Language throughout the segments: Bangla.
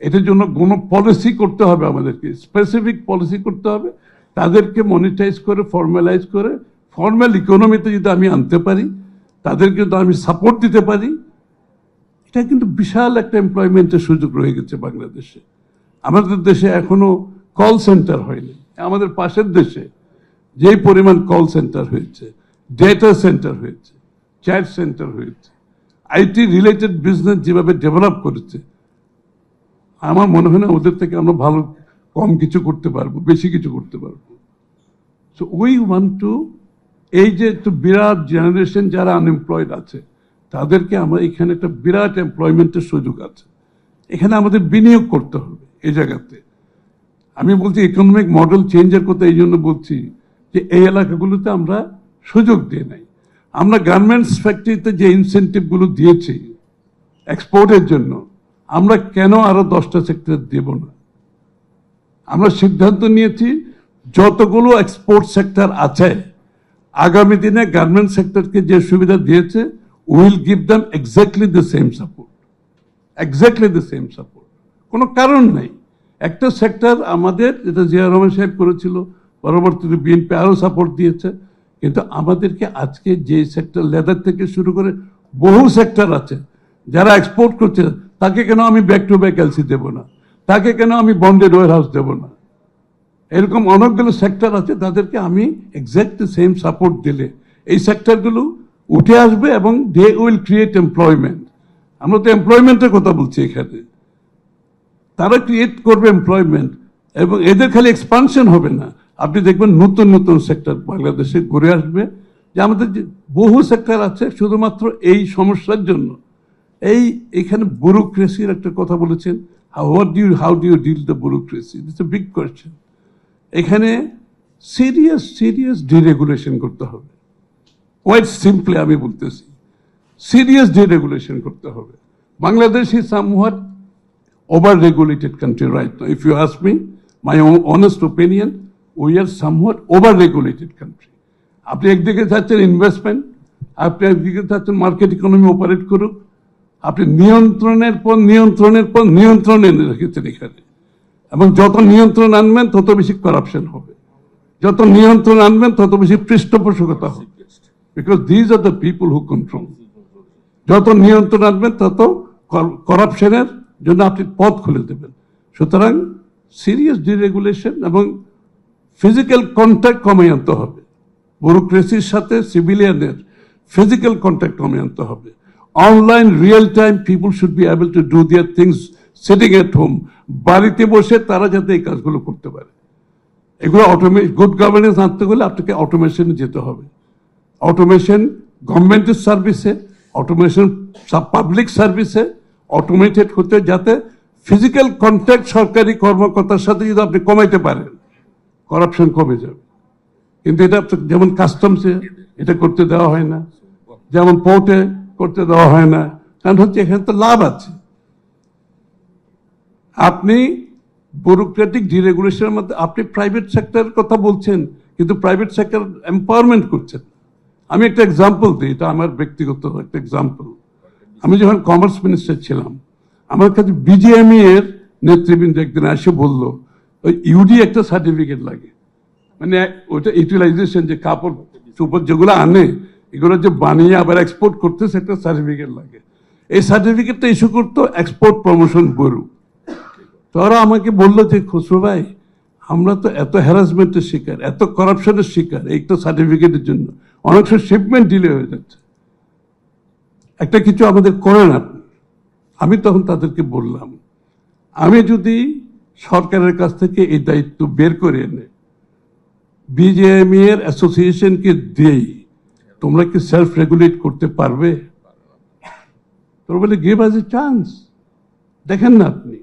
এটার জন্য কোনো পলিসি করতে হবে আমাদেরকে স্পেসিফিক পলিসি করতে হবে। তাদেরকে মনিটাইজ করে ফর্মালাইজ করে ফর্মাল ইকোনমিতে যদি আমি আনতে পারি, তাদেরকে যদি আমি সাপোর্ট দিতে পারি, এটা কিন্তু বিশাল একটা এমপ্লয়মেন্টের সুযোগ রয়ে গেছে বাংলাদেশে। আমাদের দেশে এখনও কল সেন্টার হয়নি। আমাদের পাশের দেশে যেই পরিমাণ কল সেন্টার হয়েছে ডেটা সেন্টার হয়েছে চ্যাট সেন্টার হয়েছে আইটি রিলেটেড বিজনেস যেভাবে ডেভেলপ করেছে আমার মনে হয় না ওদের থেকে আমরা ভালো, কম কিছু করতে পারব, বেশি কিছু করতে পারব। সো উই ওয়ান টু এই যে একটু বিরাট জেনারেশন যারা আনএমপ্লয়েড আছে, তাদেরকে আমরা এখানে একটা বিরাট এমপ্লয়মেন্টের সুযোগ আছে। এখানে আমাদের বিনিয়োগ করতে হবে এই জায়গাতে। আমি বলছি ইকোনমিক মডেল চেঞ্জের কথা এই জন্য বলছি যে এই এলাকাগুলোতে আমরা সুযোগ দিয়ে নাই। আমরা গার্মেন্টস ফ্যাক্টরিতে যে ইনসেন্টিভগুলো দিয়েছি এক্সপোর্টের জন্য আমরা কেন আরও দশটা সেক্টর দেব না? আমরা সিদ্ধান্ত নিয়েছি, যতগুলো এক্সপোর্ট সেক্টর আছে, আগামী দিনে গার্মেন্ট সেক্টরকে যে সুবিধা দিয়েছে will give them exactly the same support exactly the same support কোনো কারণ নেই। একটা সেক্টর আমাদের, যেটা জিয়া রহমান সাহেব করেছিল, পরবর্তীতে বিএনপি আরও সাপোর্ট দিয়েছে, কিন্তু আমাদেরকে আজকে যে সেক্টর লেদার থেকে শুরু করে বহু সেক্টর আছে, যারা এক্সপোর্ট করছে তাকে কেন আমি ব্যাক টু ব্যাক এলসি দেবো না? তাকে কেন আমি বন্ডেড ওয়ার হাউস দেবো না? এরকম অনেকগুলো সেক্টর আছে, তাদেরকে আমি এক্স্যাক্ট সেম সাপোর্ট দিলে। এই সেক্টরগুলো উঠে আসবে এবং দে উইল ক্রিয়েট এমপ্লয়মেন্ট আমরা তো এমপ্লয়মেন্টের কথা বলছি এখানে। তারা ক্রিয়েট করবে এমপ্লয়মেন্ট এবং এদের খালি এক্সপানশন হবে না। আপনি দেখবেন নতুন নতুন সেক্টর বাংলাদেশে ঘুরে আসবে। যে আমাদের বহু সেক্টর আছে, শুধুমাত্র এই সমস্যার জন্য। এই এখানে ব্যুরোক্রেসির একটা কথা বলেছেন। What do how do you deal the bureaucracy it's a big question এখানে সিরিয়াস সিরিয়াস ডিরেগুলেশন করতে হবে। কোয়াইট সিম্পলি আমি বলতেছি সিরিয়াস ডিরেগুলেশন করতে হবে। Bangladesh is somewhat over-regulated country right now. If you ask me, my own honest opinion, we are somewhat over-regulated country. আপনি একদিকে চাচ্ছেন ইনভেস্টমেন্ট আপনি একদিকে চাচ্ছেন মার্কেট ইকোনমি অপারেট করুক। আপনি নিয়ন্ত্রণের পর নিয়ন্ত্রণের পর নিয়ন্ত্রণ এনে রেখেছেন এখানে। এবং যত নিয়ন্ত্রণ আনবেন, তত বেশি করাপশন হবে। যত নিয়ন্ত্রণ আনবেন, তত বেশি পৃষ্ঠপোষকতা হবে। Because these are the people who control যত নিয়ন্ত্রণ আনবেন, তত করাপশনের জন্য আপনি পথ খুলে দেবেন। সুতরাং সিরিয়াস ডিরেগুলেশন এবং ফিজিক্যাল কন্ট্যাক্ট কমে আনতে হবে। ব্যুরোক্রেসির সাথে সিভিলিয়ানের ফিজিক্যাল কন্ট্যাক্ট কমে আনতে হবে। Online real time people should be able to do their things sitting at home বাড়িতে বসে তারা যাতে এই কাজগুলো করতে পারে। এগুলো অটোমে গুড গভর্নেন্স আনতে গেলে আপনাকে অটোমেশনে যেতে হবে। অটোমেশন গভর্নমেন্টের সার্ভিসে অটোমেশন পাবলিক সার্ভিসে অটোমেটেড হতে যাতে ফিজিক্যাল কন্ট্যাক্ট সরকারি কর্মকর্তার সাথে যদি আপনি কমাইতে পারেন করাপশন কমে যাবে। কিন্তু এটা যেমন কাস্টমসে এটা করতে দেওয়া হয় না। যেমন পোর্টে করতে দেওয়া হয় না। কারণ হচ্ছে এখানে তো লাভ আছে। আপনি ব্যুরোক্রেটিক ডিরেগুলেশনের মধ্যে, আপনি প্রাইভেট সেক্টরের কথা বলছেন, কিন্তু প্রাইভেট সেক্টর এম্পাওয়ারমেন্ট করছেন আমি একটা এক্সাম্পল দিই, এটা আমার ব্যক্তিগত একটা এক্সাম্পল আমি যখন কমার্স মিনিস্টার ছিলাম, আমার কাছে বিজিএমই এর নেতৃবৃন্দ একদিন এসে বলল, ওই ইউডি একটা সার্টিফিকেট লাগে। মানে ওইটা ইউটিলাইজেশন যে কাপড়, চোপড় যেগুলো আনে এগুলো যে বানিয়ে আবার এক্সপোর্ট করতে একটা সার্টিফিকেট লাগে। এই সার্টিফিকেটটা ইস্যু করতো এক্সপোর্ট প্রমোশন ব্যুরো তো ওরা আমাকে বলল যে, খসরু ভাই, আমরা তো এত হ্যারাসমেন্টের শিকার, এত করাপশনের শিকার, এইটা সার্টিফিকেটের জন্য। অনেক সময় শিপমেন্ট ডিলে হয়ে যাচ্ছে। একটা কিছু আমাদের করেন আপনি আমি তখন তাদেরকে বললাম, আমি যদি সরকারের কাছ থেকে এই দায়িত্ব বের করে এনে বিজেএমই অ্যাসোসিয়েশনকে দেই তোমরা কি সেলফ রেগুলেট করতে পারবে? তোমরা বলে গিভ আজ এ চান্স দেখেন না আপনি,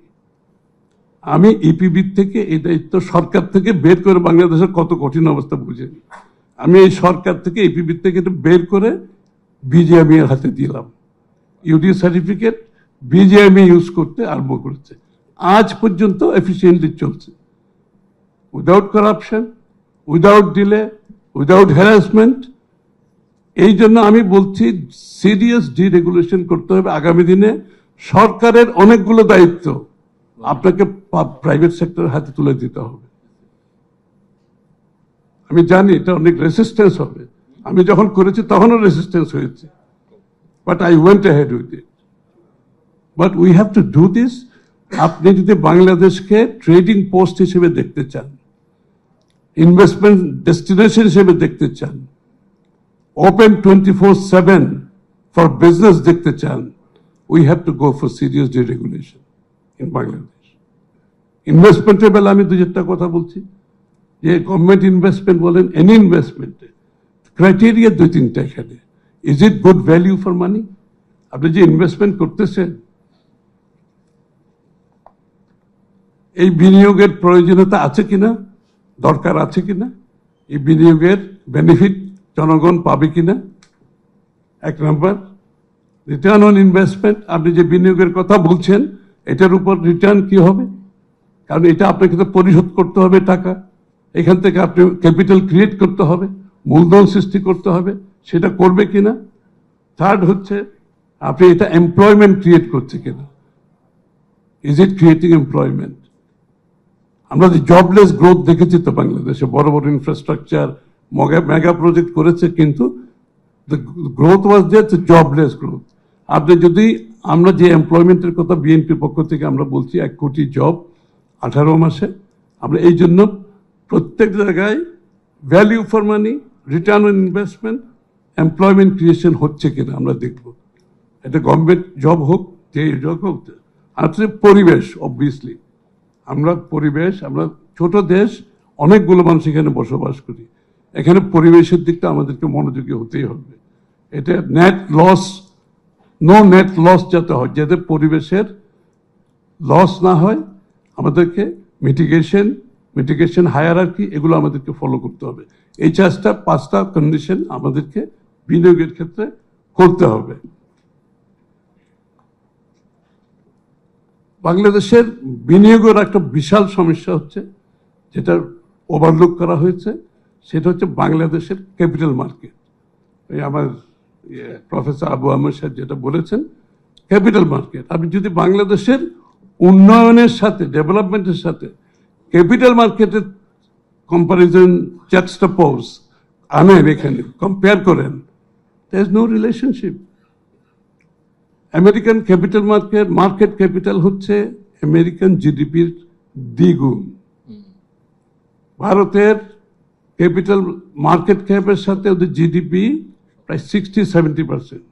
আমি ইপিবি থেকে এই দায়িত্ব সরকার থেকে বের করে বাংলাদেশের কত কঠিন অবস্থা বুঝেন। আমি এই সরকার থেকে ইপিবি থেকে এটা বের করে বিজিএমই এর হাতে দিলাম। ইউডি সার্টিফিকেট বিজিএমই ইউজ করতে আরম্ভ করেছে। আজ পর্যন্ত এফিসিয়েন্টলি চলছে। Without corruption without delay without harassment এই জন্য আমি বলছি সিরিয়াস ডিরেগুলেশন করতে হবে আগামী দিনে। সরকারের অনেকগুলো দায়িত্ব আপনাকে প্রাইভেট সেক্টরের হাতে তুলে দিতে হবে। আমি জানি এটা অনেক রেসিস্টেন্স হবে। আমি যখন করেছি তখনও রেসিস্টেন্স হয়েছে। But I went head with it but we have to do this আপনি যদি বাংলাদেশকে ট্রেডিং পোস্ট হিসেবে দেখতে চান ইনভেস্টমেন্ট ডেস্টিনেশন হিসেবে দেখতে চান open twenty four seven for business দেখতে চান we have to go for serious deregulation in Bangladesh ইনভেস্টমেন্টের বেলা আমি দু চারটা কথা বলছি। যে গভর্নমেন্ট ইনভেস্টমেন্ট বলেন এনি ইনভেস্টমেন্টে ক্রাইটেরিয়া দুই তিনটা এখানে। Is it good value for money আপনি যে ইনভেস্টমেন্ট করতেছেন, এই বিনিয়োগের প্রয়োজনীয়তা আছে কিনা? দরকার আছে কিনা? এই বিনিয়োগের বেনিফিট জনগণ পাবে কিনা? এক নম্বর রিটার্ন অন ইনভেস্টমেন্ট আপনি যে বিনিয়োগের কথা বলছেন, এটার উপর রিটার্ন কি হবে? কারণ এটা আপনাকে তো পরিশোধ করতে হবে টাকা। এখান থেকে আপনি ক্যাপিটাল ক্রিয়েট করতে হবে, মূলধন সৃষ্টি করতে হবে, সেটা করবে কিনা? থার্ড হচ্ছে, আপনি এটা এমপ্লয়মেন্ট ক্রিয়েট করছে কিনা? ইজ ইট ক্রিয়েটিং এমপ্লয়মেন্ট আমরা যে জবলেস গ্রোথ দেখেছি তো বাংলাদেশে, বড় বড় ইনফ্রাস্ট্রাকচার মেগা প্রজেক্ট করেছে, কিন্তু growth was there jobless growth আপনি যদি, আমরা যে এমপ্লয়মেন্টের কথা বিএনপির পক্ষ থেকে আমরা বলছি, এক কোটি জব আঠারো মাসে, আমরা এই জন্য প্রত্যেক জায়গায় value for money return on investment employment creation হচ্ছে কিনা আমরা দেখব। এটা গভর্নমেন্ট জব হোক, যে জব হোক, আর হচ্ছে পরিবেশ অবভিয়াসলি আমরা পরিবেশ, আমরা ছোট দেশ, অনেকগুলো মানুষ এখানে বসবাস করি। এখানে পরিবেশের দিকটা আমাদেরকে মনোযোগী হতেই হবে। এটা net loss no net loss যাতে হয়, যাতে পরিবেশের লস না হয়, আমাদেরকে মিটিগেশন মিটিগেশন হায়ার আর কি এগুলো আমাদেরকে ফলো করতে হবে। এই চারটা পাঁচটা কন্ডিশন আমাদেরকে বিনিয়োগের ক্ষেত্রে করতে হবে। বাংলাদেশের বিনিয়োগের একটা বিশাল সমস্যা হচ্ছে, যেটা ওভারলুক করা হয়েছে। সেটা হচ্ছে বাংলাদেশের ক্যাপিটাল মার্কেট। এই আমার প্রফেসর আবু আহমদ সাহেব যেটা বলেছেন ক্যাপিটাল মার্কেট। আপনি যদি বাংলাদেশের উন্নয়নের সাথে ডেভেলপমেন্টের সাথে ক্যাপিটাল মার্কেটের কম্পারিজন চ্যাটসটা চ্যাটস্টাপোজ আনেন এখানে কম্পেয়ার করেন there is no relationship American capital market market capital হচ্ছে আমেরিকান জিডিপির দ্বিগুণ। ভারতের ক্যাপিটাল মার্কেট ক্যাপের সাথে ওদের জিডিপি প্রায় সিক্সটি সেভেন্টি পার্সেন্ট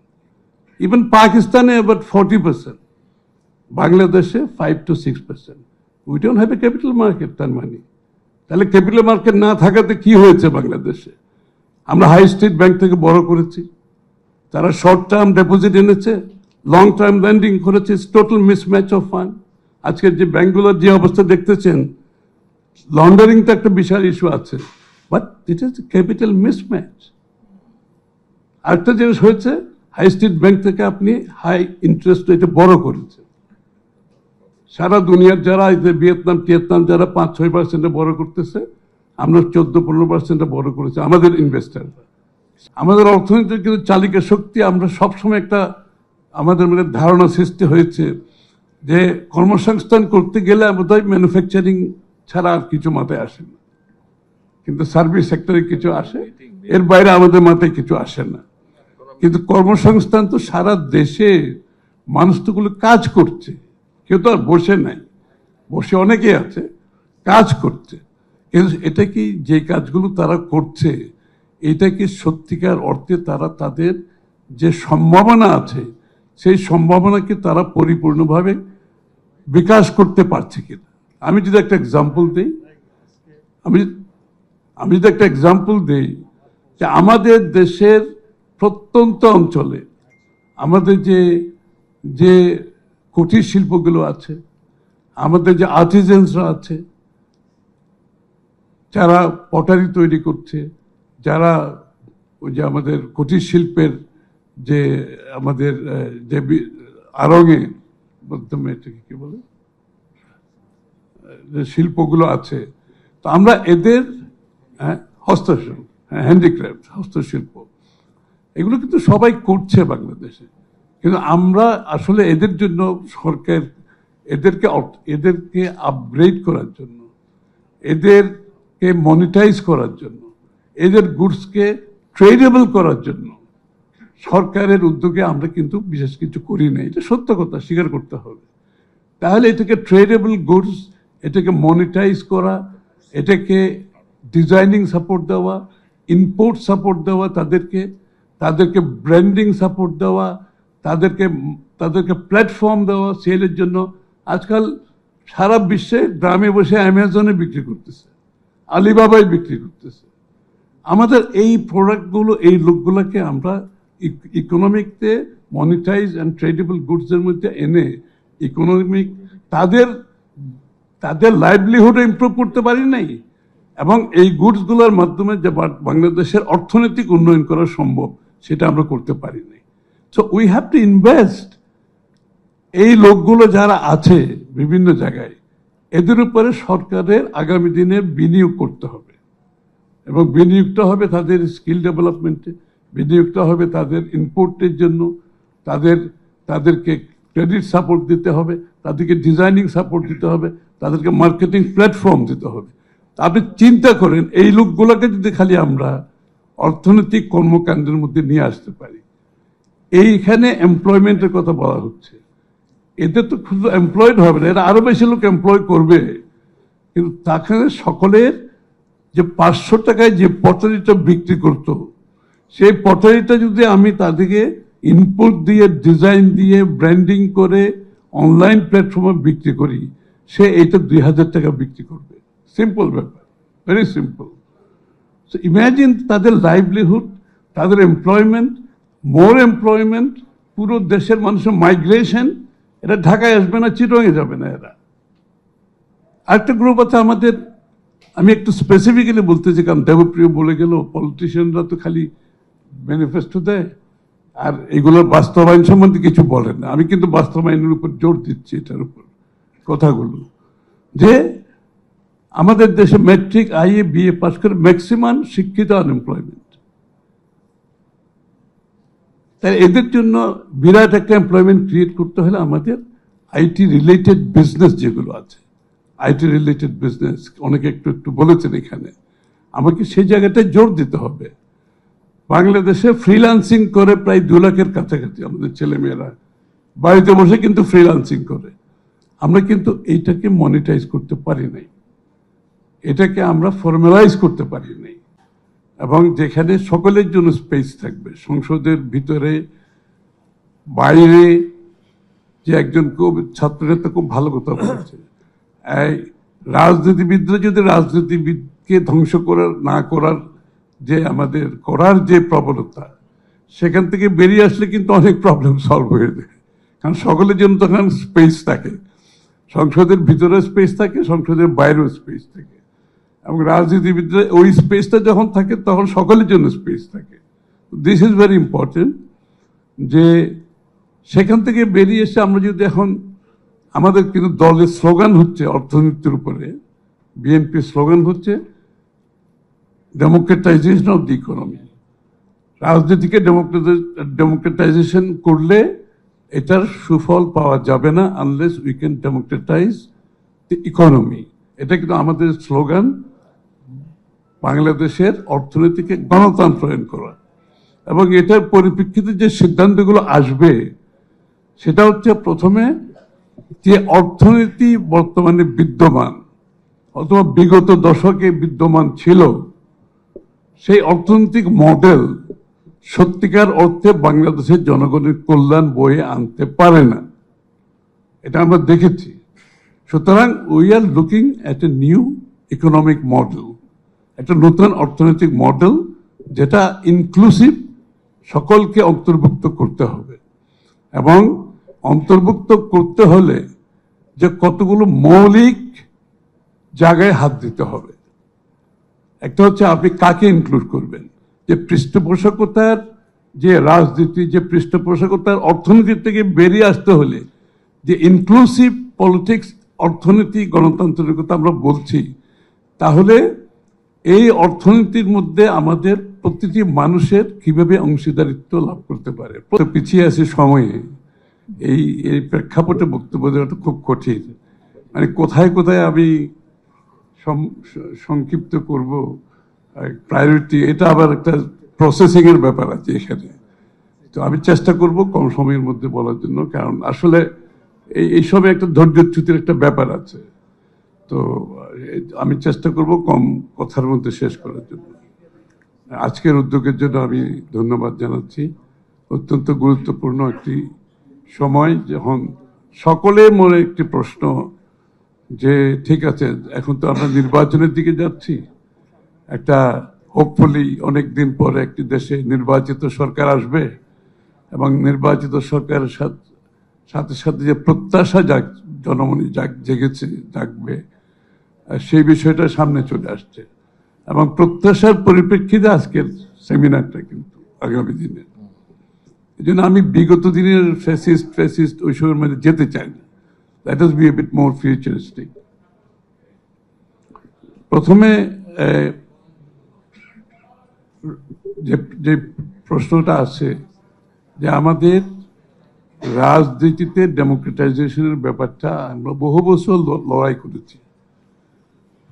ইভেন পাকিস্তানে অ্যাবাউট ফর্টি পার্সেন্ট বাংলাদেশে five to six percent we don't have a capital market তার মানে। তাহলে ক্যাপিটাল মার্কেট না থাকাতে কি হয়েছে বাংলাদেশে আমরা হাই স্ট্রিট ব্যাংক থেকে বড় করেছি। তারা শর্ট টার্ম ডিপোজিট এনেছে লং টার্ম ল্যান্ডিং করেছে টোটাল মিসম্যাচ অফ ফান্ড আজকের যে ব্যাংকগুলোর যে অবস্থা দেখতেছেন লন্ডারিং তো একটা বিশাল ইস্যু আছে। But it is capital mismatch আরেকটা জিনিস হয়েছে হাই স্ট্রিট ব্যাংক থেকে আপনি হাই ইন্টারেস্ট রেটে বড় করেছেন। সারা দুনিয়ার যারা ভিয়েতনাম, টিয়েতনাম যারা পাঁচ ছয় পার্সেন্টে বড় করতেছে, আমরা চোদ্দ পনেরো পার্সেন্টে বড় করেছি আমাদের ইনভেস্টাররা আমাদের অর্থনীতির কিন্তু চালিকা শক্তি, আমরা সবসময় একটা আমাদের মধ্যে ধারণা সৃষ্টি হয়েছে যে কর্মসংস্থান করতে গেলে বোধহয় ম্যানুফ্যাকচারিং ছাড়া আর কিছু মাথায় আসে না। কিন্তু সার্ভিস সেক্টরে কিছু আসে এর বাইরে আমাদের মাথায় কিছু আসে না। কিন্তু কর্মসংস্থান তো সারা দেশে মানুষ তোগুলো কাজ করছে। কেউ তো আর বসে নাই। বসে অনেকে আছে কাজ করছে। কিন্তু এটা কি যে কাজগুলো তারা করছে এটা কি সত্যিকার অর্থে তারা তাদের যে সম্ভাবনা আছে সেই সম্ভাবনাকে তারা পরিপূর্ণভাবে বিকাশ করতে পারছে কিনা? আমি যদি একটা এক্সাম্পল দিই আমি আমি যদি একটা এক্সাম্পল দিই, যে আমাদের দেশের প্রত্যন্ত অঞ্চলে আমাদের যে যে কুটির শিল্পগুলো আছে, আমাদের যে আর্টিজেন্সরা আছে, যারা পটারি তৈরি করছে, যারা ওই যে আমাদের কুটির শিল্পের যে আমাদের যে আরঙে মাধ্যমে এটাকে কি বলে? যে শিল্পগুলো আছে, তো আমরা এদের হ্যাঁ, হস্তশিল্প হ্যাঁ হ্যান্ডিক্রাফট হস্তশিল্প। এগুলো কিন্তু সবাই করছে বাংলাদেশে। কিন্তু আমরা আসলে এদের জন্য সরকার এদেরকে এদেরকে আপগ্রেড করার জন্য এদেরকে মনিটাইজ করার জন্য এদের গুডসকে ট্রেডেবল করার জন্য সরকারের উদ্যোগে আমরা কিন্তু বিশেষ কিছু করি না এটা সত্য কথা স্বীকার করতে হবে। তাহলে এটাকে ট্রেডেবল গুডস এটাকে মনিটাইজ করা এটাকে ডিজাইনিং সাপোর্ট দেওয়া ইম্পোর্ট সাপোর্ট দেওয়া তাদেরকে তাদেরকে ব্র্যান্ডিং সাপোর্ট দেওয়া, তাদেরকে তাদেরকে প্ল্যাটফর্ম দেওয়া সেলের জন্য। আজকাল সারা বিশ্বে গ্রামে বসে অ্যামাজনে বিক্রি করতেছে আলিবাবাই বিক্রি করতেছে। আমাদের এই প্রোডাক্টগুলো এই লোকগুলোকে আমরা ইকোনমিকতে মনিটাইজ অ্যান্ড ট্রেডেবল গুডসের মধ্যে এনে ইকোনমিক তাদের তাদের লাইভলিহুড ইম্প্রুভ করতে পারি নাই। এবং এই গুডসগুলোর মাধ্যমে যে বাংলাদেশের অর্থনৈতিক উন্নয়ন করা সম্ভব, সেটা আমরা করতে পারি নাই so we have to invest এই লোকগুলো যারা আছে বিভিন্ন জায়গায়, এদের উপরে সরকারের আগামী দিনে বিনিয়োগ করতে হবে। এবং বিনিয়োগটা হবে তাদের স্কিল ডেভেলপমেন্টে, বিনিয়োগটা হবে তাদের ইনপুটের জন্য, তাদের, তাদেরকে ক্রেডিট সাপোর্ট দিতে হবে, তাদেরকে ডিজাইনিং সাপোর্ট দিতে হবে, তাদেরকে মার্কেটিং প্ল্যাটফর্ম দিতে হবে। আপনি চিন্তা করেন, এই লোকগুলোকে যদি খালি আমরা অর্থনৈতিক কর্মকাণ্ডের মধ্যে নিয়ে আসতে পারি। এইখানে এমপ্লয়মেন্টের কথা বলা হচ্ছে। এতে তো শুধু এমপ্লয়েড হবে না, এরা আরও বেশি লোক এমপ্লয় করবে। কিন্তু তাখানে সকলের যে পাঁচশো টাকায় যে পটারিটা বিক্রি করত, সেই পটারিটা যদি আমি তাদেরকে ইনপুট দিয়ে ডিজাইন দিয়ে ব্র্যান্ডিং করে অনলাইন প্ল্যাটফর্মে বিক্রি করি, সে এইটা দুই হাজার টাকা বিক্রি করবে। সিম্পল ব্যাপার ভেরি সিম্পল সো ইম্যাজিন তাদের লাইভলিহুড তাদের এমপ্লয়মেন্ট মোর এমপ্লয়মেন্ট পুরো দেশের মানুষের মাইগ্রেশন এটা ঢাকায় আসবে না চিরঙে যাবে না এরা। আরেকটা গ্রুপ আছে আমাদের, আমি একটু স্পেসিফিক্যালি বলতেছি, কারণ দেবপ্রিয় বলে গেল পলিটিশিয়ানরা তো খালি ম্যানিফেস্টো দেয়, আর এগুলোর বাস্তবায়ন সম্বন্ধে কিছু বলেন না। আমি কিন্তু বাস্তবায়নের উপর জোর দিচ্ছি এটার উপর কথাগুলো। যে আমাদের দেশে ম্যাট্রিক আইএ বিএ পাস করে ম্যাক্সিমাম শিক্ষিত আনএমপ্লয়মেন্ট তাই এদের জন্য বিরাট একটা এমপ্লয়মেন্ট ক্রিয়েট করতে হলে আমাদের আইটি রিলেটেড বিজনেস যেগুলো আছে আইটি রিলেটেড বিজনেস অনেকে একটু একটু বলেছেন এখানে, আমাকে সেই জায়গাটায় জোর দিতে হবে। বাংলাদেশে ফ্রিল্যান্সিং করে প্রায় দু লাখের কাছাকাছি আমাদের ছেলেমেয়েরা, বাড়িতে বসে কিন্তু ফ্রিল্যান্সিং করে। আমরা কিন্তু এইটাকে মনিটাইজ করতে পারি নাই। এটাকে আমরা ফর্মালাইজ করতে পারি নাই। এবং যেখানে সকলের জন্য স্পেস থাকবে, সংসদের ভিতরে, বাইরে, যে একজন খুব, ছাত্রনেতা খুব ভালো কথা বলেছে। রাজনীতিবিদরা যদি রাজনীতিবিদকে ধ্বংস করার, না করার যে আমাদের করার যে প্রবণতা, সেখান থেকে বেরিয়ে আসলে কিন্তু অনেক প্রবলেম সলভ হয়ে যায়। কারণ সকলের জন্য তখন স্পেস থাকে। সংসদের ভিতরে স্পেস থাকে, সংসদের বাইরেও স্পেস থাকে। এবং রাজনীতিবিদরা ওই স্পেসটা যখন থাকে, তখন সকলের জন্য স্পেস থাকে। দিস ইজ ভেরি ইম্পর্টেন্ট যে সেখান থেকে বেরিয়ে এসে আমরা যদি এখন আমাদের কিন্তু দলের স্লোগান হচ্ছে অর্থনীতির উপরে বিএনপির স্লোগান হচ্ছে ডেমোক্রেটাইজেশন অফ দি ইকোনমি রাজনীতিকে ডেমোক্রেটাইজেশন করলে এটার সুফল পাওয়া যাবে না unless we can democratise the economy এটা কিন্তু আমাদের স্লোগান। বাংলাদেশের অর্থনীতিকে গণতন্ত্রায়ন করা। এবং এটার পরিপ্রেক্ষিতে যে সিদ্ধান্তগুলো আসবে, সেটা হচ্ছে প্রথমে যে অর্থনীতি বর্তমানে বিদ্যমান, অথবা বিগত দশকে বিদ্যমান ছিল, সেই অর্থনৈতিক মডেল সত্যিকার অর্থে বাংলাদেশের জনগণের কল্যাণ বয়ে আনতে পারে না। এটা আমরা দেখেছি। সুতরাং we are looking at a new economic model একটা নতুন অর্থনৈতিক মডেল যেটা ইনক্লুসিভ সকলকে অন্তর্ভুক্ত করতে হবে। এবং অন্তর্ভুক্ত করতে হলে যে কতগুলো মৌলিক জায়গায় হাত দিতে হবে। একটা হচ্ছে আপনি কাকে ইনক্লুড করবেন? যে পৃষ্ঠপোষকতার যে রাজনীতি, যে পৃষ্ঠপোষকতার অর্থনীতি থেকে বেরিয়ে আসতে হলে যে ইনক্লুসিভ পলিটিক্স অর্থনীতি, গণতান্ত্রিকতা আমরা বলছি, তাহলে এই অর্থনীতির মধ্যে আমাদের প্রতিটি মানুষের কীভাবে অংশীদারিত্ব লাভ করতে পারে? পিছিয়ে আছে সময়ে। এই এই প্রেক্ষাপটে বক্তব্য দেওয়াটা খুব কঠিন। মানে কোথায় কোথায় আমি সংক্ষিপ্ত করব? প্রায়োরিটি এটা আবার একটা প্রসেসিং এর ব্যাপার আছে এখানে। তো আমি চেষ্টা করব কম সময়ের মধ্যে বলার জন্য, কারণ আসলে এই, এইসবে একটা ধৈর্যচ্যুতির একটা ব্যাপার আছে। তো আমি চেষ্টা করব কম কথার মধ্যে শেষ করার জন্য। আজকের উদ্যোগের জন্য আমি ধন্যবাদ জানাচ্ছি। অত্যন্ত গুরুত্বপূর্ণ একটি সময় যখন সকলে মনে একটি প্রশ্ন যে, ঠিক আছে, এখন তো আমরা নির্বাচনের দিকে যাচ্ছি। একটা হোপফুলি অনেক দিন পরে একটি দেশে নির্বাচিত সরকার আসবে এবং নির্বাচিত সরকারের সাথে সাথে সাথে যে প্রত্যাশা জাগ, জনমনে জাগ, জেগেছে, জাগবে সেই বিষয়টা সামনে চলে আসছে। এবং প্রত্যাশার পরিপ্রেক্ষিতে আজকের সেমিনারটা কিন্তু আগামী দিনে। এই জন্য আমি বিগত দিনের ফ্যাসিস্ট ফ্যাসিস্ট ওইসবের মধ্যে যেতে চাই না। That is be a bit more futuristic প্রথমে যে প্রশ্নটা আছে যে আমাদের রাজনীতিতে ডেমোক্রেটাইজেশনের ব্যাপারটা আমরা বহু বছর লড়াই করেছি।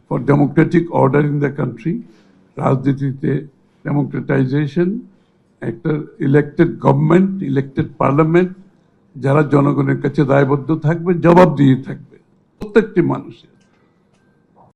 For democratic order in the country রাজনীতিতে ডেমোক্রেটাইজেশন একটা ইলেক্টেড গভর্নমেন্ট ইলেক্টেড পার্লামেন্ট যারা জনগণের কাছে দায়বদ্ধ থাকবে জবাব দিয়ে থাকবে। প্রত্যেকটি মানুষের।